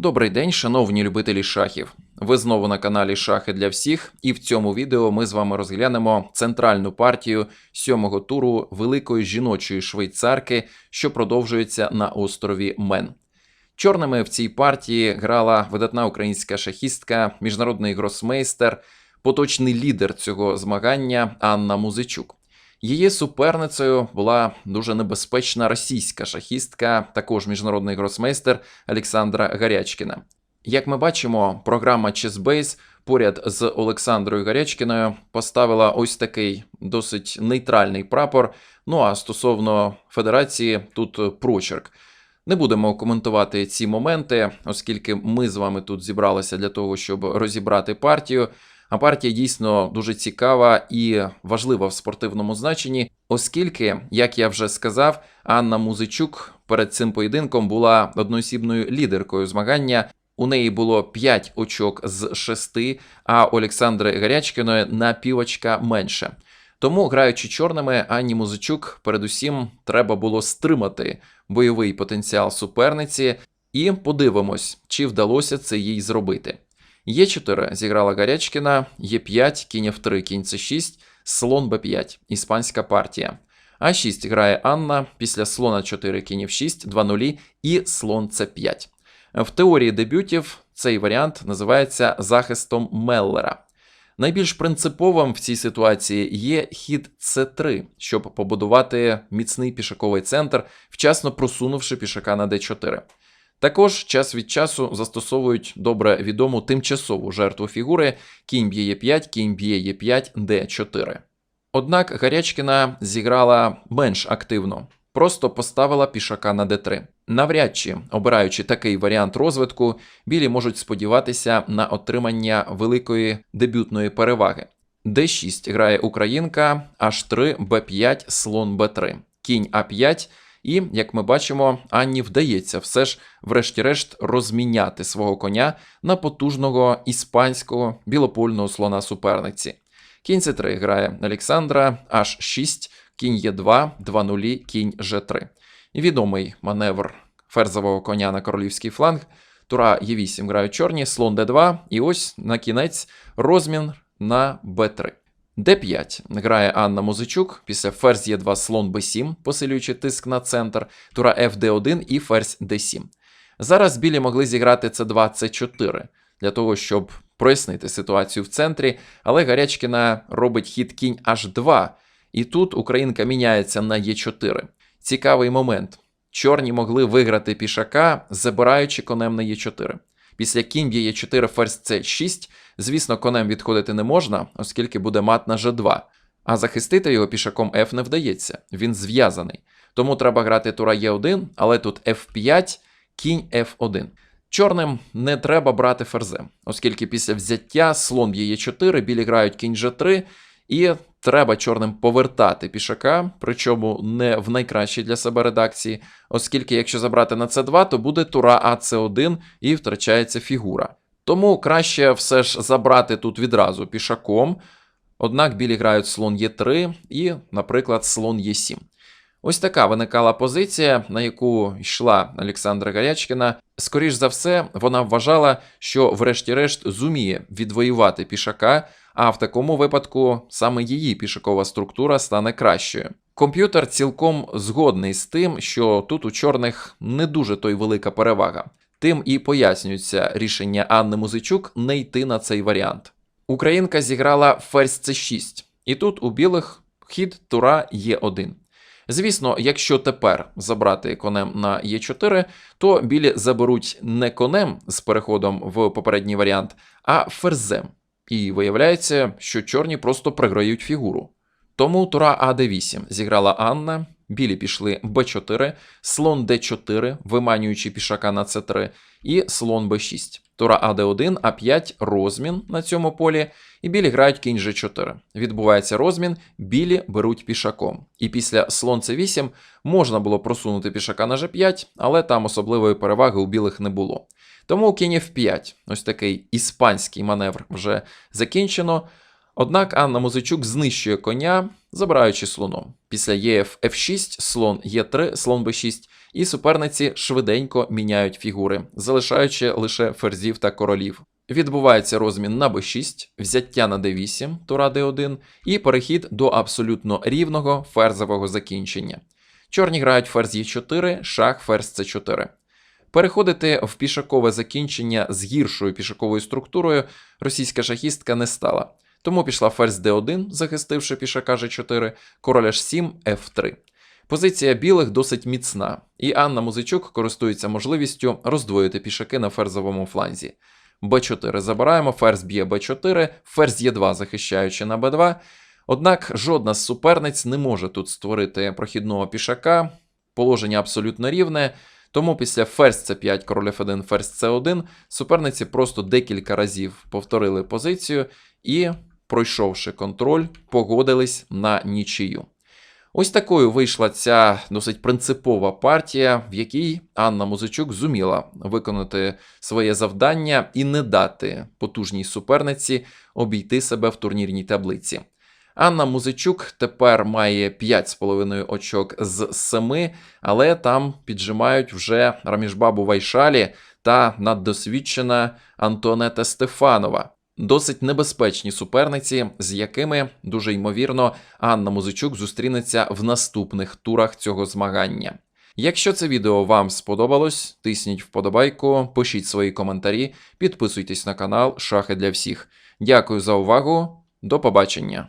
Добрий день, шановні любителі шахів. Ви знову на каналі Шахи для всіх, і в цьому відео ми з вами розглянемо центральну партію сьомого туру великої жіночої швейцарки, що продовжується на острові Мен. Чорними в цій партії грала видатна українська шахістка, міжнародний гросмейстер, поточний лідер цього змагання Анна Музичук. Її суперницею була дуже небезпечна російська шахістка, також міжнародний гросмейстер Олександра Гарячкіна. Як ми бачимо, програма Chessbase поряд з Олександрою Гарячкіною поставила ось такий досить нейтральний прапор. Ну а стосовно федерації, тут прочерк. Не будемо коментувати ці моменти, оскільки ми з вами тут зібралися для того, щоб розібрати партію. А партія дійсно дуже цікава і важлива в спортивному значенні, оскільки, як я вже сказав, Анна Музичук перед цим поєдинком була одноосібною лідеркою змагання. У неї було 5 очок з 6, а Олександри Гарячкіної на півочка менше. Тому, граючи чорними, Анні Музичук, передусім, треба було стримати бойовий потенціал суперниці, і подивимось, чи вдалося це їй зробити. Е4 зіграла Гарячкіна, Е5, кінь F3, кінь С6, слон Б5, іспанська партія. А6 грає Анна після слона 4 кінь F6, 2 нулі і слон С5. В теорії дебютів цей варіант називається захистом Меллера. Найбільш принциповим в цій ситуації є хід С3, щоб побудувати міцний пішаковий центр, вчасно просунувши пішака на d4. Також час від часу застосовують добре відому тимчасову жертву фігури кінь б'є Е5, кінь б'є Е5, Д4. Однак Гарячкіна зіграла менш активно, просто поставила пішака на d3. Навряд чи, обираючи такий варіант розвитку, білі можуть сподіватися на отримання великої дебютної переваги. d6 грає Українка, H3, b5, слон b3, кінь А5. І, як ми бачимо, Анні вдається все ж, врешті-решт, розміняти свого коня на потужного іспанського білопольного слона суперниці. Кінь С3 грає Олександра, H6, кінь Е2, 2 нулі, кінь Ж3. Відомий маневр ферзового коня на королівський фланг. Тура Е8 грають чорні, слон Д2, і ось на кінець розмін на Б3. Д5 грає Анна Музичук після ферзь Е2 слон Б7, посилюючи тиск на центр, тура ФД1 і ферзь Д7. Зараз білі могли зіграти С2, С4 для того, щоб прояснити ситуацію в центрі, але Гарячкіна робить хід кінь H2, і тут Українка міняється на Е4. Цікавий момент. Чорні могли виграти пішака, забираючи конем на Е4. Після кінь б'є Е4 ферзь С6, звісно, конем відходити не можна, оскільки буде мат на Ж2. А захистити його пішаком F не вдається, він зв'язаний. Тому треба грати тура Е1, але тут F5, кінь F1. Чорним не треба брати ферзем, оскільки після взяття слон б'є Е4, білі грають кінь Ж3, і треба чорним повертати пішака, причому не в найкращій для себе редакції, оскільки якщо забрати на С2, то буде тура АЦ1 і втрачається фігура. Тому краще все ж забрати тут відразу пішаком. Однак білі грають слон Е3 і, наприклад, слон Е7. Ось така виникала позиція, на яку йшла Олександра Гарячкіна. Скоріш за все, вона вважала, що, врешті-решт, зуміє відвоювати пішака, а в такому випадку саме її пішакова структура стане кращою. Комп'ютер цілком згодний з тим, що тут у чорних не дуже той велика перевага. Тим і пояснюється рішення Анни Музичук не йти на цей варіант. Українка зіграла ферзь С6, і тут у білих хід тура Е1. Звісно, якщо тепер забрати конем на Е4, то білі заберуть не конем з переходом в попередній варіант, а ферзем. І виявляється, що чорні просто приграють фігуру. Тому тура А8 зіграла Анна, білі пішли Б4, слон Д4, виманюючи пішака на С3, і слон Б6. Тура АД1, А5, розмін на цьому полі, і білі грають кінь Ж4. Відбувається розмін, білі беруть пішаком. І після слон С8 можна було просунути пішака на Ж5, але там особливої переваги у білих не було. Тому кінь F5, ось такий іспанський маневр вже закінчено. Однак Анна Музичук знищує коня, забираючи слоном. Після ЄФ F6, слон Е3, слон Б6, і суперниці швиденько міняють фігури, залишаючи лише ферзів та королів. Відбувається розмін на b6, взяття на d8, тура d1 і перехід до абсолютно рівного ферзового закінчення. Чорні грають ферзь e4, шах ферзь c4. Переходити в пішакове закінчення з гіршою пішаковою структурою російська шахістка не стала. Тому пішла ферзь d1, захистивши пішака g4, король h7, f3. Позиція білих досить міцна, і Анна Музичук користується можливістю роздвоїти пішаки на ферзовому фланзі. Б4 забираємо, ферзь б'є Б4, ферзь Е2 захищаючи на Б2. Однак жодна з суперниць не може тут створити прохідного пішака, положення абсолютно рівне. Тому після ферзь С5, король F1, ферзь С1 суперниці просто декілька разів повторили позицію і, пройшовши контроль, погодились на нічию. Ось такою вийшла ця досить принципова партія, в якій Анна Музичук зуміла виконати своє завдання і не дати потужній суперниці обійти себе в турнірній таблиці. Анна Музичук тепер має 5,5 очок з 7, але там піджимають вже Рамішбабу Вайшалі та наддосвідчена Антуанета Стефанова. Досить небезпечні суперниці, з якими дуже ймовірно Анна Музичук зустрінеться в наступних турах цього змагання. Якщо це відео вам сподобалось, тисніть вподобайку, пишіть свої коментарі, підписуйтесь на канал Шахи для всіх. Дякую за увагу, до побачення!